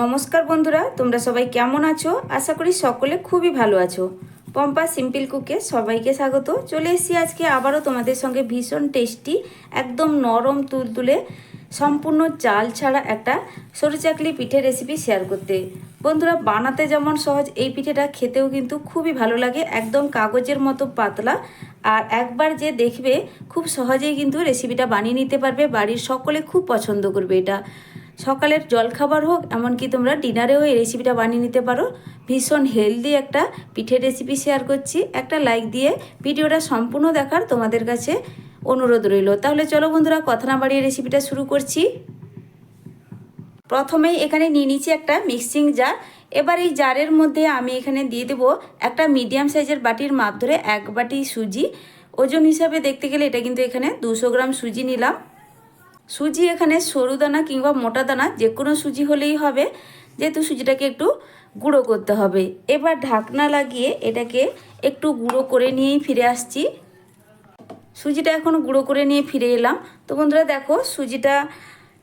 নমস্কার বন্ধুরা, তোমরা সবাই কেমন আছো? আশা করি সকলে খুবই ভালো আছো। পম্পা সিম্পল কুকে সবাইকে স্বাগত। চলে এসেছি আজকে আবারও তোমাদের সঙ্গে ভীষণ টেস্টি, একদম নরম তুলতুলে, সম্পূর্ণ চাল ছাড়া একটা সরু চাকলি পিঠে রেসিপি শেয়ার করতে। বন্ধুরা, বানাতে যেমন সহজ, এই পিঠেটা খেতেও কিন্তু খুবই ভালো লাগে, একদম কাগজের মতো পাতলা। আর একবার যে দেখবে, খুব সহজেই কিন্তু রেসিপিটা বানিয়ে নিতে পারবে, বাড়ির সকলে খুব পছন্দ করবে এটা। সকালের জলখাবার হোক, এমনকি তোমরা ডিনারেও এই রেসিপিটা বানিয়ে নিতে পারো। ভীষণ হেলদি একটা পিঠের রেসিপি শেয়ার করছি। একটা লাইক দিয়ে ভিডিওটা সম্পূর্ণ দেখার তোমাদের কাছে অনুরোধ রইল। তাহলে চলো বন্ধুরা, কথা না বাড়িয়ে রেসিপিটা শুরু করছি। প্রথমেই এখানে নিয়ে নিচ্ছি একটা মিক্সিং জার এবার এই জারের মধ্যে আমি এখানে দিয়ে দেবো একটা মিডিয়াম সাইজের বাটির মাপ ধরে এক বাটি সুজি। ওজন হিসাবে দেখতে গেলে এটা কিন্তু এখানে দুশো গ্রাম সুজি নিলাম। সুজি এখানে সরু দানা কিংবা মোটা দানা, যে কোনো সুজি হলেই হবে। যেহেতু সুজিটাকে একটু গুঁড়ো করতে হবে। এবার ঢাকনা লাগিয়ে এটাকে একটু গুঁড়ো করে নিয়েই ফিরে আসছি। সুজিটা এখন গুঁড়ো করে নিয়ে ফিরে এলাম। তো বন্ধুরা দেখো, সুজিটা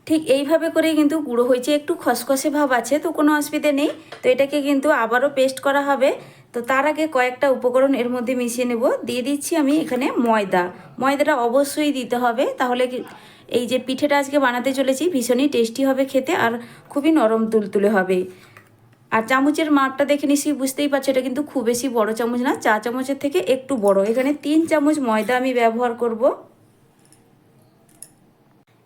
ঠিক এইভাবে করেই কিন্তু গুঁড়ো হয়েছে। একটু খসখসে ভাব আছে, তো কোনো অসুবিধে নেই। তো এটাকে কিন্তু আবারও পেস্ট করা হবে। তো তার আগে কয়েকটা উপকরণ এর মধ্যে মিশিয়ে নেব। দিয়ে দিচ্ছি আমি এখানে ময়দা। ময়দাটা অবশ্যই দিতে হবে, তাহলে এই যে পিঠেটা আজকে বানাতে চলেছি, ভীষণই টেস্টি হবে খেতে আর খুবই নরম তুলতুলে হবে। আর চামচের মাপটা দেখে নিশ্চয়ই বুঝতেই পারছ, এটা কিন্তু খুব বেশি বড় চামচ না, চা চামচের থেকে একটু বড়। এখানে তিন চামচ ময়দা আমি ব্যবহার করব।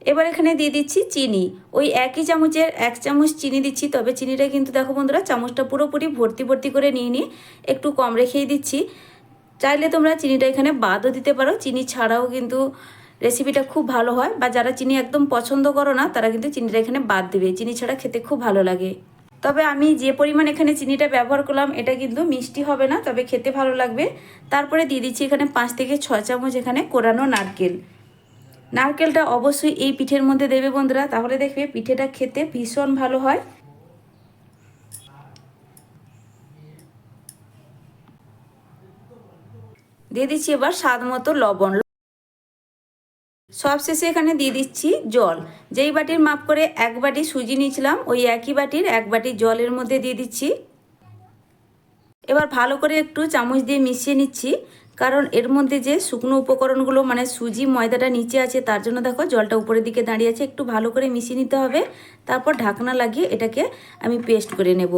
এবার এখানে দিয়ে দিচ্ছি চিনি। ওই একই চামচের এক চামচ চিনি দিচ্ছি, তবে চিনিটা কিন্তু দেখো বন্ধুরা, চামচটা পুরোপুরি ভর্তি ভর্তি করে নিয়ে নিয়ে একটু কম রেখেই দিচ্ছি। চাইলে তোমরা চিনিটা এখানে বাদও দিতে পারো। চিনি ছাড়াও কিন্তু রেসিপিটা খুব ভালো হয়, বা যারা চিনি একদম পছন্দ করো না, তারা কিন্তু চিনিটা এখানে বাদ দেবে। চিনি ছাড়া খেতে খুব ভালো লাগে। তবে আমি যে পরিমাণ এখানে চিনিটা ব্যবহার করলাম, এটা কিন্তু মিষ্টি হবে না, তবে খেতে ভালো লাগবে। তারপরে দিয়ে দিচ্ছি এখানে পাঁচ থেকে ছ চামচ এখানে কোরানো নারকেল। নারকেলটা অবশ্যই এই পিঠের মধ্যে দেবে বন্ধুরা, তাহলে দেখবে পিঠেটা খেতে ভীষণ ভালো হয়। দিয়ে দিচ্ছি এবার স্বাদ মতো লবণ। সবশেষে এখানে দিয়ে দিচ্ছি জল। যেই বাটির মাপ করে এক বাটি সুজি নিয়েছিলাম, ওই একই বাটির এক বাটি জলের মধ্যে দিয়ে দিচ্ছি। এবার ভালো করে একটু চামচ দিয়ে মিশিয়ে নিচ্ছি। কারণ এর মধ্যে যে শুকনো উপকরণগুলো মানে সুজি, ময়দাটা নিচে আছে, তার জন্য দেখো জলটা উপরের দিকে দাঁড়িয়ে আছে, একটু ভালো করে মিশিয়ে নিতে হবে। তারপর ঢাকনা লাগিয়ে এটাকে আমি পেস্ট করে নেব।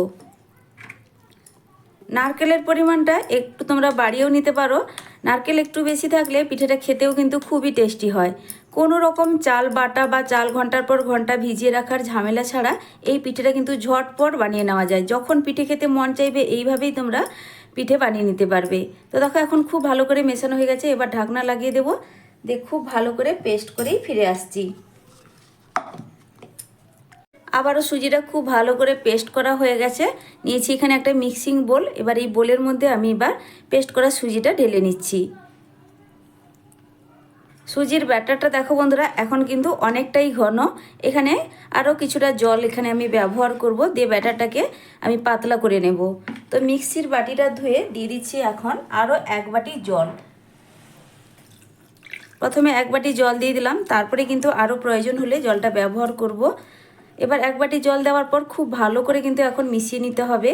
নারকেলের পরিমাণটা একটু তোমরা বাড়িয়েও নিতে পারো। নারকেল একটু বেশি থাকলে পিঠেটা খেতেও কিন্তু খুবই টেস্টি হয়। কোনো রকম চাল বাটা বা চাল ঘণ্টার পর ঘণ্টা ভিজিয়ে রাখার ঝামেলা ছাড়া এই পিঠেটা কিন্তু ঝটপট বানিয়ে নেওয়া যায়। যখন পিঠে খেতে মন চাইবে, এইভাবেই তোমরা পিঠে বানিয়ে নিতে পারবে। তো দেখো এখন খুব ভালো করে মেশানো হয়ে গেছে, এবার ঢাকনা লাগিয়ে দেবো। দিয়ে খুব ভালো করে পেস্ট করেই ফিরে আসছি। আবারও সুজিটা খুব ভালো করে পেস্ট করা হয়ে গেছে। নিয়েছি এখানে একটা মিক্সিং বোল, এবার এই বোলের মধ্যে আমি এবার পেস্ট করা সুজিটা ঢেলে নিচ্ছি। সুজির ব্যাটারটা দেখো বন্ধুরা, এখন কিন্তু অনেকটাই ঘন। এখানে আরও কিছুটা জল এখানে আমি ব্যবহার করব, দিয়ে ব্যাটারটাকে আমি পাতলা করে নেব। তো মিক্সির বাটিটা ধুয়ে দিয়ে দিচ্ছি এখন আরও এক বাটি জল। প্রথমে এক বাটি জল দিয়ে দিলাম, তারপরে কিন্তু আরও প্রয়োজন হলে জলটা ব্যবহার করব। এবার এক বাটি জল দেওয়ার পর খুব ভালো করে কিন্তু এখন মিশিয়ে নিতে হবে।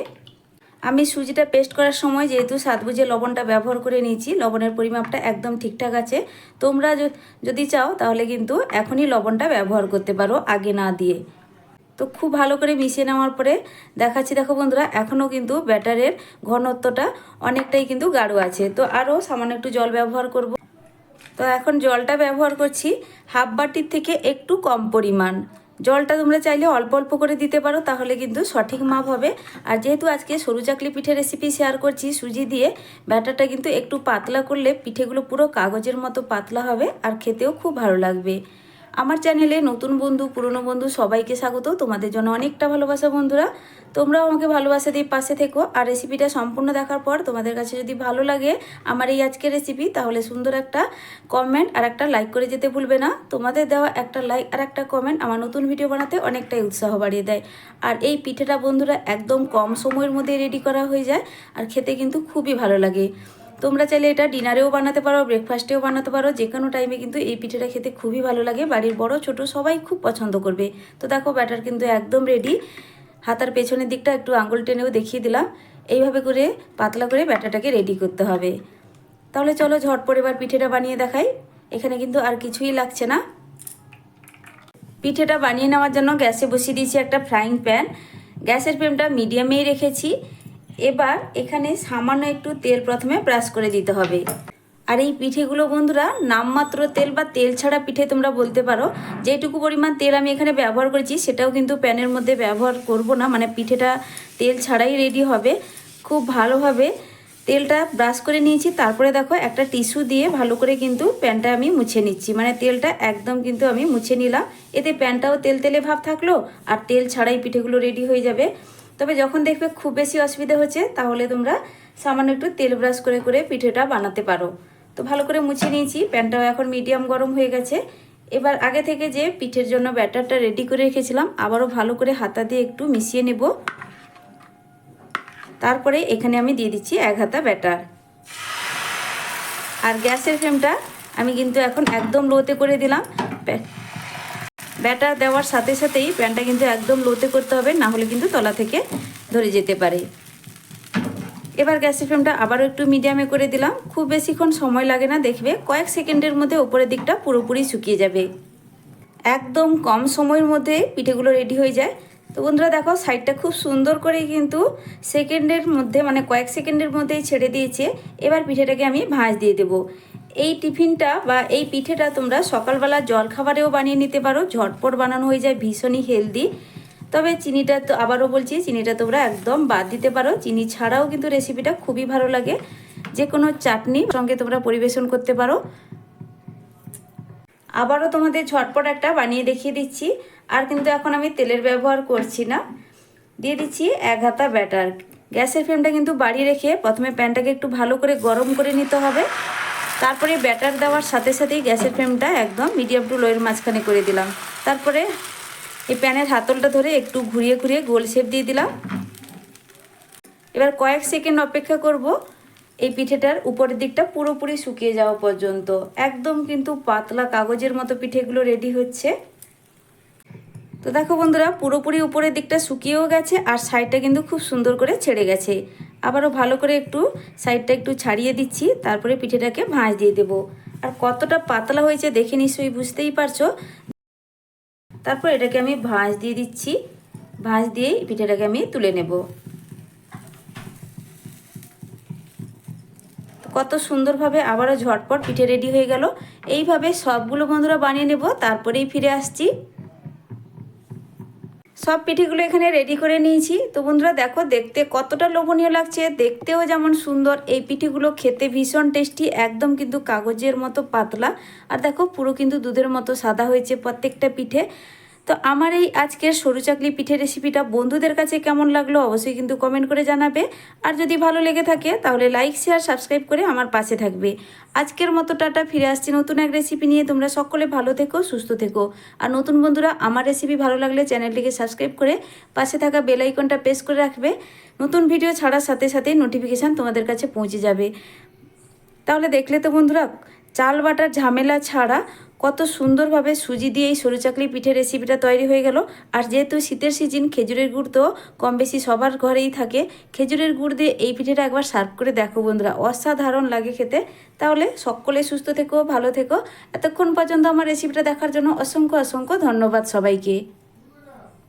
আমি সুজিটা পেস্ট করার সময় যেহেতু সাত বুঝে লবণটা ব্যবহার করে নিয়েছি, লবণের পরিমাপটা একদম ঠিকঠাক আছে। তোমরা যদি চাও তাহলে কিন্তু এখনই লবণটা ব্যবহার করতে পারো আগে না দিয়ে। তো খুব ভালো করে মিশিয়ে নেওয়ার পরে দেখাচ্ছি, দেখো বন্ধুরা এখনও কিন্তু ব্যাটারের ঘনত্বটা অনেকটাই কিন্তু গাঢ় আছে। তো আরও সামান্য একটু জল ব্যবহার করব। তো এখন জলটা ব্যবহার করছি হাফ বাটির থেকে একটু কম পরিমাণ। জলটা তোমরা চাইলে অল্প অল্প করে দিতে পারো, তাহলে কিন্তু সঠিক মাপ হবে। আর যেহেতু আজকে সরু চাকলি পিঠে রেসিপি শেয়ার করছি সুজি দিয়ে, ব্যাটারটা কিন্তু একটু পাতলা করলে পিঠেগুলো পুরো কাগজের মতো পাতলা হবে, আর খেতেও খুব ভালো লাগবে। আমার চ্যানেলে নতুন বন্ধু, পুরনো বন্ধু সবাইকে স্বাগত। তোমাদের জন্য অনেকটা ভালোবাসা বন্ধুরা। তোমরাও আমাকে ভালোবাসা দিয়ে পাশে থেকো। আর রেসিপিটা সম্পূর্ণ দেখার পর তোমাদের কাছে যদি ভালো লাগে আমার এই আজকের রেসিপি তাহলে সুন্দর একটা কমেন্ট আর একটা লাইক করে যেতে ভুলবে না। তোমাদের দেওয়া একটা লাইক আর একটা কমেন্ট আমার নতুন ভিডিও বানাতে অনেকটাই উৎসাহ বাড়িয়ে দেয়। আর এই পিঠেটা বন্ধুরা একদম কম সময়ের মধ্যে রেডি করা হয়ে যায়। আর খেতে কিন্তু খুবই ভালো লাগে। তোমরা চাইলে এটা ডিনারেও বানাতে পারো ব্রেকফাস্টেও বানাতে পারো যে কোনো টাইমে কিন্তু এই পিঠেটা খেতে খুবই ভালো লাগে। বাড়ির বড়, ছোট সবাই খুব পছন্দ করবে। তো দেখো ব্যাটার কিন্তু একদম রেডি হাতার পেছনের দিকটা একটু আঙুল টেনেও দেখিয়ে দিলাম। এইভাবে করে পাতলা করে ব্যাটাটাকে রেডি করতে হবে। তাহলে চলো ঝটপট এবার পিঠেটা বানিয়ে দেখাই। এখানে কিন্তু আর কিছুই লাগছে না। পিঠেটা বানিয়ে নেওয়ার জন্য গ্যাসে বসিয়ে দিয়েছি একটা ফ্রাইং প্যান গ্যাসের ফ্লেমটা মিডিয়ামেই রেখেছি। এবার এখানে সামান্য একটু তেল প্রথমে ব্রাশ করে দিতে হবে। আর এই পিঠেগুলো বন্ধুরা, নামমাত্র তেল বা তেল ছাড়া পিঠে তোমরা বলতে পারো। যেটুকু পরিমাণ তেল আমি এখানে ব্যবহার করেছি, সেটাও কিন্তু প্যানের মধ্যে ব্যবহার করব না মানে পিঠেটা তেল ছাড়াই রেডি হবে। খুব ভালোভাবে তেলটা ব্রাশ করে নিয়েছি, তারপরে দেখো একটা টিস্যু দিয়ে ভালো করে কিন্তু প্যানটা আমি মুছে নিচ্ছি। মানে তেলটা একদম কিন্তু আমি মুছে নিলাম। এতে প্যানটাও তেল তেলে ভাব থাকল, আর তেল ছাড়াই পিঠেগুলো রেডি হয়ে যাবে। তবে যখন দেখবে খুব বেশি অসুবিধা হচ্ছে, তাহলে তোমরা সামান্য একটু তেল ব্রাশ করে করে পিঠেটা বানাতে পারো। তো ভালো করে মুছে নিয়েছি, প্যানটাও এখন মিডিয়াম গরম হয়ে গেছে। এবার আগে থেকে যে পিঠের জন্য ব্যাটারটা রেডি করে রেখেছিলাম, আবারও ভালো করে হাতা দিয়ে একটু মিশিয়ে নেব। তারপরে এখানে আমি দিয়ে দিচ্ছি এক হাতা ব্যাটার। আর গ্যাসের ফ্লেমটা আমি কিন্তু এখন একদম লোতে করে দিলাম। ব্যাটার দেওয়ার সাথে সাথেই প্যানটা কিন্তু একদম লোতে করতে হবে, না হলে কিন্তু তলা থেকে ধরে যেতে পারে। এবার গ্যাসের ফ্লেমটা আবারও একটু মিডিয়ামে করে দিলাম। খুব বেশিক্ষণ সময় লাগে না দেখবে, কয়েক সেকেন্ডের মধ্যে ওপরের দিকটা পুরোপুরি শুকিয়ে যাবে। একদম কম সময়ের মধ্যে পিঠেগুলো রেডি হয়ে যায়। তো বন্ধুরা দেখো, সাইডটা খুব সুন্দর করে কিন্তু সেকেন্ডের মধ্যে মানে কয়েক সেকেন্ডের মধ্যেই ছেড়ে দিয়েছে। এবার পিঠেটাকে আমি ভাঁজ দিয়ে দেবো। এই টিফিনটা বা এই পিঠেটা তোমরা সকালবেলা জল খাবারেও বানিয়ে নিতে পারো। ঝটপট বানানো হয়ে যায় ভীষণই হেলদি। তবে চিনিটা তো আবারও বলছি, চিনিটা তোমরা একদম বাদ দিতে পারো। চিনি ছাড়াও কিন্তু রেসিপিটা খুবই ভালো লাগে। যে কোনো চাটনি সঙ্গে তোমরা পরিবেশন করতে পারো। আবারও তোমাদের ঝটপট একটা বানিয়ে দেখিয়ে দিচ্ছি। আর কিন্তু এখন আমি তেলের ব্যবহার করছি না। দিয়ে দিচ্ছি এক হাতা ব্যাটার। গ্যাসের ফ্লেমটা কিন্তু বাড়িয়ে রেখে প্রথমে প্যানটাকে একটু ভালো করে গরম করে নিতে হবে। তারপরে ব্যাটার দেওয়ার সাথে সাথেই গ্যাসের ফ্লেমটা একদম মিডিয়াম টু লোয়ের মাঝখানে করে দিলাম। তারপরে এই প্যানের হাতলটা ধরে একটু ঘুরিয়ে ঘুরিয়ে গোল শেপ দিয়ে দিলাম। এবার কয়েক সেকেন্ড অপেক্ষা করব এই পিঠেটার উপরের দিকটা পুরোপুরি শুকিয়ে যাওয়া পর্যন্ত। একদম কিন্তু পাতলা কাগজের মতো পিঠেগুলো রেডি হচ্ছে। তো দেখো বন্ধুরা, পুরোপুরি উপরের দিকটা শুকিয়েও গেছে আর সাইডটা কিন্তু খুব সুন্দর করে ছেড়ে গেছে। আবারও ভালো করে একটু সাইডটা একটু ছাড়িয়ে দিচ্ছি, তারপরে পিঠেটাকে ভাঁজ দিয়ে দেব। আর কতটা পাতলা হয়েছে দেখে নিশ্চয়ই বুঝতেই পারছ। তারপর এটাকে আমি ভাঁজ দিয়ে দিচ্ছি। ভাঁজ দিয়ে পিঠেটাকে আমি তুলে নেব। কত সুন্দরভাবে আবারও ঝটপট পিঠে রেডি হয়ে গেল। এইভাবে সবগুলো বন্ধুরা বানিয়ে নেব, তারপরেই ফিরে আসছি। সব পিঠেগুলো এখানে রেডি করে নিয়েছি। তো বন্ধুরা দেখো, দেখতে কতটা লোভনীয় লাগছে। দেখতেও যেমন সুন্দর। এই পিঠেগুলো খেতে ভীষণ টেস্টি একদম কিন্তু কাগজের মতো পাতলা। আর দেখো, পুরো কিন্তু দুধের মতো সাদা হয়েছে প্রত্যেকটা পিঠে। তো আমার এই আজকের সরু চাকলি পিঠে রেসিপিটা বন্ধুদের কাছে কেমন লাগল অবশ্যই কিন্তু কমেন্ট করে জানাবে। আর যদি ভালো লেগে থাকে, তাহলে লাইক শেয়ার সাবস্ক্রাইব করে আমার পাশে থাকবে। আজকের মতো টাটা, ফিরে আসছি নতুন এক রেসিপি নিয়ে। তোমরা সকলে ভালো থেকো, সুস্থ থেকো। আর নতুন বন্ধুরা, আমার রেসিপি ভালো লাগলে চ্যানেলটিকে সাবস্ক্রাইব করে পাশে থাকা বেল আইকনটা প্রেস করে রাখবে। নতুন ভিডিও ছাড়ার সাথে সাথে নোটিফিকেশান তোমাদের কাছে পৌঁছে যাবে। তাহলে দেখলে তো বন্ধুরা, চাল বাটার ঝামেলা ছাড়া কত সুন্দরভাবে সুজি দিয়ে এই সরু চাকলি পিঠে রেসিপিটা তৈরি হয়ে গেল। আর যেহেতু শীতের সিজন খেজুরের গুড় তো কম বেশি সবার ঘরেই থাকে, খেজুরের গুড় দিয়ে এই পিঠেটা একবার সার্ভ করে দেখো বন্ধুরা। অসাধারণ লাগে খেতে। তাহলে সকলে সুস্থ থেকো, ভালো থেকো। এতক্ষণ পর্যন্ত আমার রেসিপিটা দেখার জন্য অসংখ্য অসংখ্য ধন্যবাদ সবাইকে।